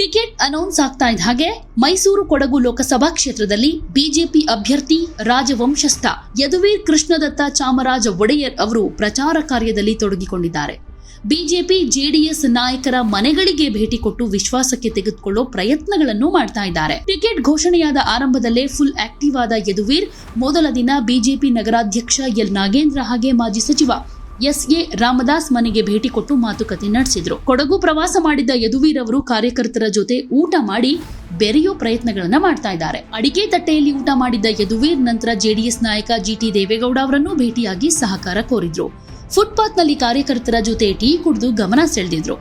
Ticket announce ಆಗ್ತಾ ಇದ್ದ ಹಾಗೆ ಮೈಸೂರು ಕೊಡಗು ಲೋಕಸಭಾ ಕ್ಷೇತ್ರದಲ್ಲಿ ಬಿಜೆಪಿ ಅಭ್ಯರ್ಥಿ ರಾಜವಂಶಸ್ಥ ಯದುವೀರ್ ಕೃಷ್ಣದತ್ತ ಚಾಮರಾಜ ಒಡೆಯರ್ ಅವರು ಪ್ರಚಾರ ಕಾರ್ಯದಲ್ಲಿ ತೊಡಗಿಕೊಂಡಿದ್ದಾರೆ. ಬಿಜೆಪಿ, ಜೆಡಿಎಸ್ ನಾಯಕರ ಮನೆಗಳಿಗೆ ಭೇಟಿ ಕೊಟ್ಟು ವಿಶ್ವಾಸಕ್ಕೆ ತೆಗೆದುಕೊಳ್ಳೋ ಪ್ರಯತ್ನಗಳನ್ನು ಮಾಡ್ತಾ ಇದ್ದಾರೆ. ಟಿಕೆಟ್ ಘೋಷಣೆಯಾದ ಆರಂಭದಲ್ಲೇ ಫುಲ್ ಆಕ್ಟಿವ್ ಆದ ಯದುವೀರ್, ಮೊದಲ ದಿನ ಬಿಜೆಪಿ ನಗರಾಧ್ಯಕ್ಷ ಎಲ್ ನಾಗೇಂದ್ರ ಹಾಗೆ ಮಾಜಿ ಸಚಿವ ಎಸ್ ಎ ರಾಮದಾಸ್ ಮನೆಗೆ ಭೇಟಿ ಕೊಟ್ಟು ಮಾತುಕತೆ ನಡೆಸಿದ್ರು. ಕೊಡಗು ಪ್ರವಾಸ ಮಾಡಿದ್ದ ಯದುವೀರ್ ಅವರು ಕಾರ್ಯಕರ್ತರ ಜೊತೆ ಊಟ ಮಾಡಿ ಬೆರೆಯೋ ಪ್ರಯತ್ನಗಳನ್ನ ಮಾಡ್ತಾ ಇದ್ದಾರೆ. ಅಡಿಕೆ ತಟ್ಟೆಯಲ್ಲಿ ಊಟ ಮಾಡಿದ್ದ ಯದುವೀರ್ ನಂತರ ಜೆಡಿಎಸ್ ನಾಯಕ ಜಿಟಿ ದೇವೇಗೌಡ ಅವರನ್ನು ಭೇಟಿಯಾಗಿ ಸಹಕಾರ ಕೋರಿದ್ರು. ಫುಟ್ಪಾತ್ನಲ್ಲಿ ಕಾರ್ಯಕರ್ತರ ಜೊತೆ ಟೀ ಕುಡಿದು ಗಮನ ಸೆಳೆದಿದ್ರು.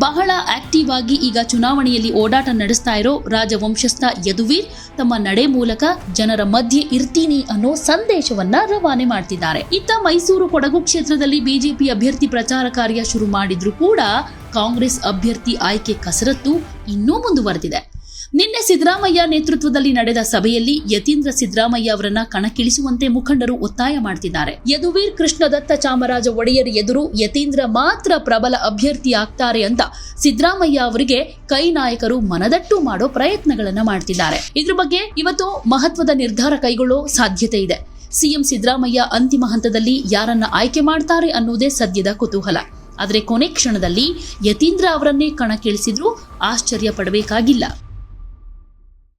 ಬಹಳ ಆಕ್ಟಿವ್ ಆಗಿ ಈಗ ಚುನಾವಣೆಯಲ್ಲಿ ಓಡಾಟ ನಡೆಸ್ತಾ ಇರೋ ರಾಜವಂಶಸ್ಥ ಯದುವೀರ್ ತಮ್ಮ ನಡೆ ಮೂಲಕ ಜನರ ಮಧ್ಯೆ ಇರ್ತೀನಿ ಅನ್ನೋ ಸಂದೇಶವನ್ನ ರವಾನೆ ಮಾಡ್ತಿದ್ದಾರೆ. ಇತ್ತ ಮೈಸೂರು ಕೊಡಗು ಕ್ಷೇತ್ರದಲ್ಲಿ ಬಿಜೆಪಿ ಅಭ್ಯರ್ಥಿ ಪ್ರಚಾರ ಕಾರ್ಯ ಶುರು ಮಾಡಿದ್ರು ಕೂಡ ಕಾಂಗ್ರೆಸ್ ಅಭ್ಯರ್ಥಿ ಆಯ್ಕೆ ಕಸರತ್ತು ಇನ್ನೂ ಮುಂದುವರೆದಿದೆ. ನಿನ್ನೆ ಸಿದ್ದರಾಮಯ್ಯ ನೇತೃತ್ವದಲ್ಲಿ ನಡೆದ ಸಭೆಯಲ್ಲಿ ಯತೀಂದ್ರ ಸಿದ್ದರಾಮಯ್ಯ ಅವರನ್ನ ಕಣಕ್ಕಿಳಿಸುವಂತೆ ಮುಖಂಡರು ಒತ್ತಾಯ ಮಾಡ್ತಿದ್ದಾರೆ. ಯದುವೀರ್ ಕೃಷ್ಣದತ್ತ ಚಾಮರಾಜ ಒಡೆಯರ್ ಎದುರು ಯತೀಂದ್ರ ಮಾತ್ರ ಪ್ರಬಲ ಅಭ್ಯರ್ಥಿ ಆಗ್ತಾರೆ ಅಂತ ಸಿದ್ದರಾಮಯ್ಯ ಅವರಿಗೆ ಕೈ ನಾಯಕರು ಮನದಟ್ಟು ಮಾಡೋ ಪ್ರಯತ್ನಗಳನ್ನ ಮಾಡ್ತಿದ್ದಾರೆ. ಇದ್ರ ಬಗ್ಗೆ ಇವತ್ತು ಮಹತ್ವದ ನಿರ್ಧಾರ ಕೈಗೊಳ್ಳೋ ಸಾಧ್ಯತೆ ಇದೆ. ಸಿಎಂ ಸಿದ್ದರಾಮಯ್ಯ ಅಂತಿಮ ಹಂತದಲ್ಲಿ ಯಾರನ್ನ ಆಯ್ಕೆ ಮಾಡ್ತಾರೆ ಅನ್ನೋದೇ ಸದ್ಯದ ಕುತೂಹಲ. ಆದರೆ ಕೊನೆ ಕ್ಷಣದಲ್ಲಿ ಯತೀಂದ್ರ ಅವರನ್ನೇ ಕಣಕ್ಕಿಳಿಸಿದ್ರೂ ಆಶ್ಚರ್ಯ ಪಡಬೇಕಾಗಿಲ್ಲ.